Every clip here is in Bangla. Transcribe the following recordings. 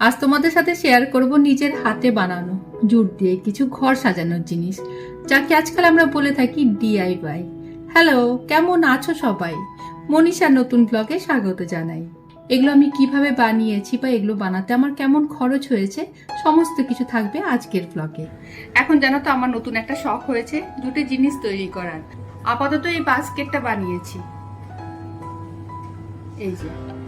আজ তোমাদের সাথে শেয়ার করব নিজের হাতে বানানো, জুট দিয়ে কিছু ঘর সাজানোর জিনিস যাকে আজকাল আমরা বলে থাকি ডিআইওয়াই হ্যালো কেমন আছো সবাই? মনীষার নতুন ব্লগে স্বাগত জানাই। এগুলো আমি কীভাবে বানিয়েছি বা এগুলো বানাতে আমার কেমন খরচ হয়েছে, সমস্ত কিছু থাকবে আজকের ব্লগে এখন জানো তো আমার নতুন একটা শখ হয়েছে, দুটো জিনিস তৈরি করার। আপাতত এই বাস্কেটটা বানিয়েছি। এই যে।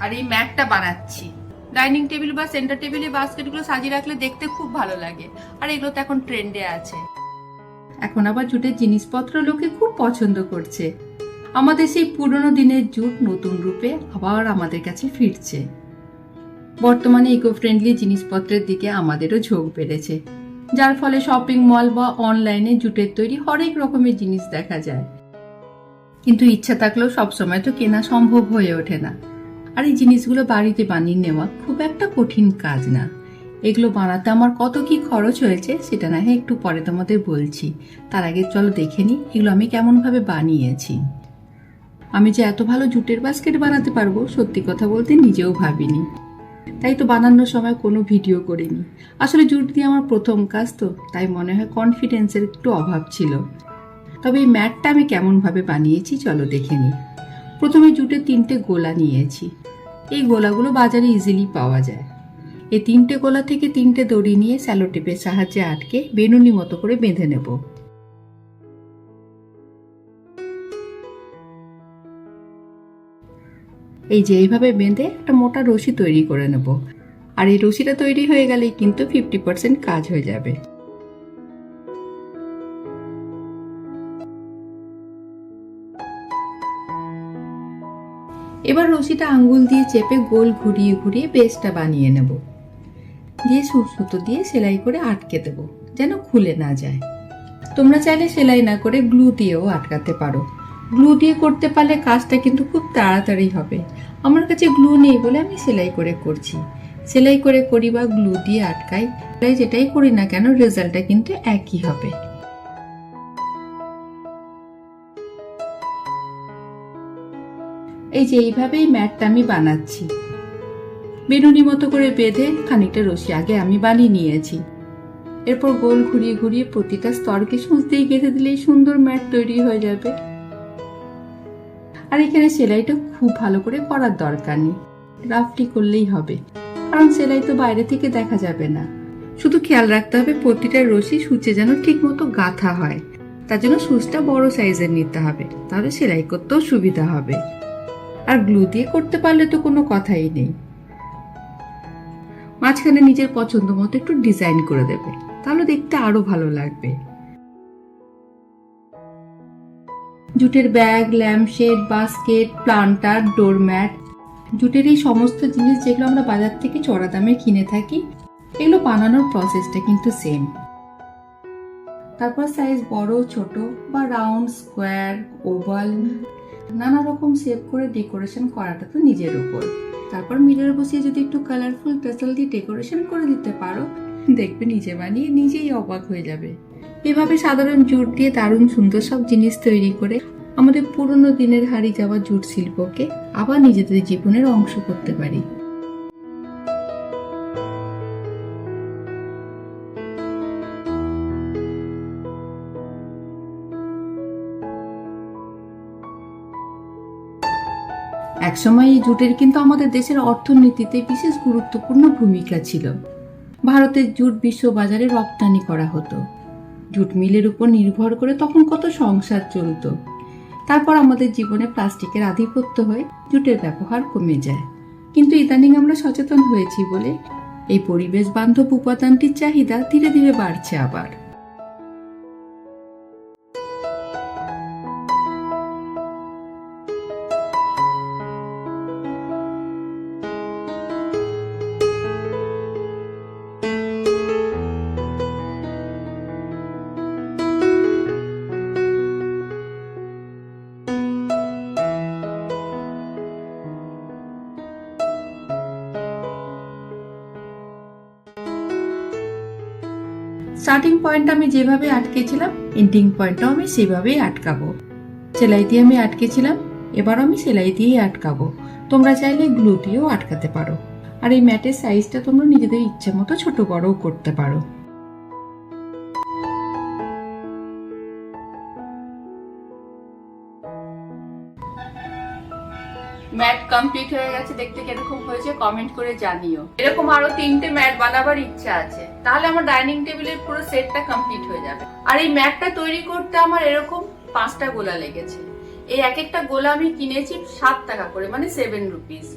আর এই ম্যাটটা বানাচ্ছি। ডাইনিং টেবিল বা সেন্টার টেবিলে বাস্কেটগুলো সাজিয়ে রাখলে দেখতে খুব ভালো লাগে। আর এগুলো তো এখন ট্রেন্ডে আছে। এখন আবার জুটের জিনিসপত্র লোকে খুব পছন্দ করছে। আমাদের সেই পুরনো দিনের জুট নতুন রূপে আবার আমাদের কাছে ফিরছে। বর্তমানে ইকো ফ্রেন্ডলি জিনিসপত্রের দিকে আমাদেরও ঝোঁক বেড়েছে। যার ফলে শপিং মল বা অনলাইনে জুটের তৈরি হরেক রকমের জিনিস দেখা যায়। কিন্তু ইচ্ছা থাকলেও সবসময় তো কেনা সম্ভব হয়ে ওঠে না। আর এই জিনিসগুলো বাড়িতে বানিয়ে নেওয়া খুব একটা কঠিন কাজ না। এগুলো বানাতে আমার কত কি খরচ হয়েছে সেটা না হয় একটু পরে তোমাদের বলছি। তার আগে চলো দেখে নিই এগুলো আমি কেমনভাবে বানিয়েছি। আমি যে এত ভালো জুটের বাস্কেট বানাতে পারব সত্যি কথা বলতে নিজেও ভাবিনি। তাই তো বানানোর সময় কোনো ভিডিও করিনি। আসলে জুট দিয়ে আমার প্রথম কাজ তো, তাই মনে হয় কনফিডেন্সের একটু অভাব ছিল। তবে এই ম্যাটটা আমি কেমনভাবে বানিয়েছি চলো দেখে নিই। প্রথমে জুটের তিনটে গোলা নিয়েছি। এই গোলাগুলো বাজারে ইজিলি পাওয়া যায়। এই তিনটে গোলা থেকে তিনটে দড়ি নিয়ে স্যালোটেপের সাহায্যে আটকে বেনুনি মতো করে বেঁধে নেব। এই যে এইভাবে বেঁধে একটা মোটা রশি তৈরি করে নেব। আর এই রশিটা তৈরি হয়ে গেলেই কিন্তু ফিফটি পার্সেন্ট কাজ হয়ে যাবে। এবার রশিটা আঙ্গুল দিয়ে চেপে গোল ঘুরিয়ে ঘুরিয়ে বেসটা বানিয়ে নেব। দিয়ে সুতো দিয়ে সেলাই করে আটকে দেব, যেন খুলে না যায়। তোমরা চাইলে সেলাই না করে গ্লু দিয়েও আটকাতে পারো। গ্লু দিয়ে করতে পারলে কাজটা কিন্তু খুব তাড়াতাড়ি হবে। আমার কাছে গ্লু নেই বলে আমি সেলাই করে করছি। সেলাই করে করি বা গ্লু দিয়ে আটকাই তাই যেটাই করি না কেন, রেজাল্টটা কিন্তু একই হবে। এই যে এইভাবেই ম্যাটটা আমি বানাচ্ছি। বেনুনি মতো করে বেঁধে খানিকটা রশি আগে আমি বানিয়ে নিয়েছি। এরপর গোল ঘুরিয়ে ঘুরিয়ে প্রতিটা স্তরকে সুচ দিয়ে গেঁথে দিলেই সুন্দর ম্যাট তৈরি হয়ে যাবে। আর এখানে সেলাইটা খুব ভালো করে করার দরকার নেই। রাফলি করলেই হবে। কারণ সেলাই তো বাইরে থেকে দেখা যাবে না। শুধু খেয়াল রাখতে হবে প্রতিটা রশি সূচে যেন ঠিক মতো গাঁথা হয়। তার জন্য সুচটা বড় সাইজের নিতে হবে। তাহলে সেলাই করতেও সুবিধা হবে। আর গ্লু দিয়ে করতে পারলে তো কোনো কথাই নেই। মাঝখানে নিজের পছন্দ মতো একটু ডিজাইন করে দেবে, তাহলে দেখতে আরও ভালো লাগবে। জুটের bag lampshade basket planter doormat জুটের এই সমস্ত জিনিস যেগুলো আমরা বাজার থেকে চড়া দামে কিনে থাকি, এগুলো বানানোর প্রসেসটা কিন্তু সেম তারপর সাইজ বড়, ছোট বা রাউন্ড স্কোয়ার ওভাল নানা রকম শেপ করে ডেকোরেশন করাটা তো নিজের উপর। তারপর মিরর বসিয়ে যদি একটু কালারফুল টেসেল দিয়ে ডেকোরেশন করে দিতে পারো, দেখবে নিজে বানিয়ে নিজেই অবাক হয়ে যাবে। এভাবে সাধারণ জুট দিয়ে দারুণ সুন্দর সব জিনিস তৈরি করে আমাদের পুরনো দিনের হারিয়ে যাওয়া জুট শিল্পকে আবার নিজেদের জীবনের অংশ করতে পারি। একসময় এই জুটের কিন্তু আমাদের দেশের অর্থনীতিতে বিশেষ গুরুত্বপূর্ণ ভূমিকা ছিল। ভারতের জুট বিশ্ববাজারে রপ্তানি করা হতো। জুট মিলের উপর নির্ভর করে তখন কত সংসার চলতো। তারপর আমাদের জীবনে প্লাস্টিকের আধিপত্য হয়ে জুটের ব্যবহার কমে যায়। কিন্তু ইদানিং আমরা সচেতন হয়েছি বলে এই পরিবেশ বান্ধব উপাদানটির চাহিদা ধীরে ধীরে বাড়ছে আবার। স্টার্টিং পয়েন্ট আমি যেভাবে আটকেছিলাম এন্ডিং পয়েন্টটাও আমি সেভাবেই আটকাবো। সেলাই দিয়ে আমি আটকেছিলাম, এবার আমি সেলাই দিয়েই আটকাবো। তোমরা চাইলে গ্লু দিয়েও আটকাতে পারো। আর এই ম্যাটের সাইজটা তোমরা নিজেদের ইচ্ছে মতো ছোট বড়ও করতে পারো। ম্যাট কমপ্লিট হয়ে গেছে, দেখতে কীরকম হয়েছে কমেন্ট করে জানিও। এরকম আরও তিনটে ম্যাট বানাবার ইচ্ছা আছে। তাহলে আমার ডাইনিং টেবিলের পুরো সেটটা কমপ্লিট হয়ে যাবে। আর এই ম্যাটটা তৈরি করতে আমার এরকম পাঁচটা গোলা লেগেছে। এই এক একটা গোলা আমি কিনেছি সাত টাকা করে মানে সেভেন রুপিস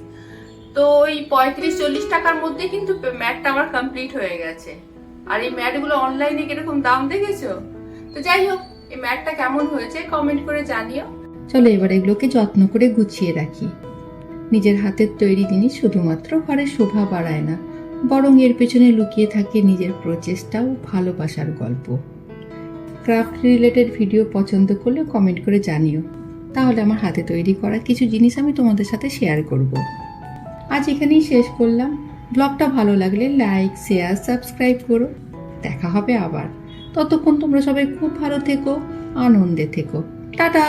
তো ওই পঁয়ত্রিশ, চল্লিশ টাকার মধ্যে কিন্তু ম্যাটটা আমার কমপ্লিট হয়ে গেছে। আর এই ম্যাটগুলো অনলাইনে কীরকম দাম দেখেছ? তো যাই হোক, এই ম্যাটটা কেমন হয়েছে কমেন্ট করে জানিও। চলো এবার এগুলোকে যত্ন করে গুছিয়ে রাখি। নিজের হাতের তৈরি জিনিস শুধুমাত্র ঘরে শোভা বাড়ায় না, বরং এর পেছনে লুকিয়ে থাকে নিজের প্রচেষ্টা ও ভালোবাসার গল্প। ক্রাফট রিলেটেড ভিডিও পছন্দ করলে কমেন্ট করে জানিও। তাহলে আমার হাতে তৈরি করা কিছু জিনিস আমি তোমাদের সাথে শেয়ার করব। আজ এখানেই শেষ করলাম। ব্লগটা ভালো লাগলে লাইক, শেয়ার, সাবস্ক্রাইব করো। দেখা হবে আবার। ততক্ষণ তোমরা সবাই খুব ভালো থেকো, আনন্দে থেকো। টাটা!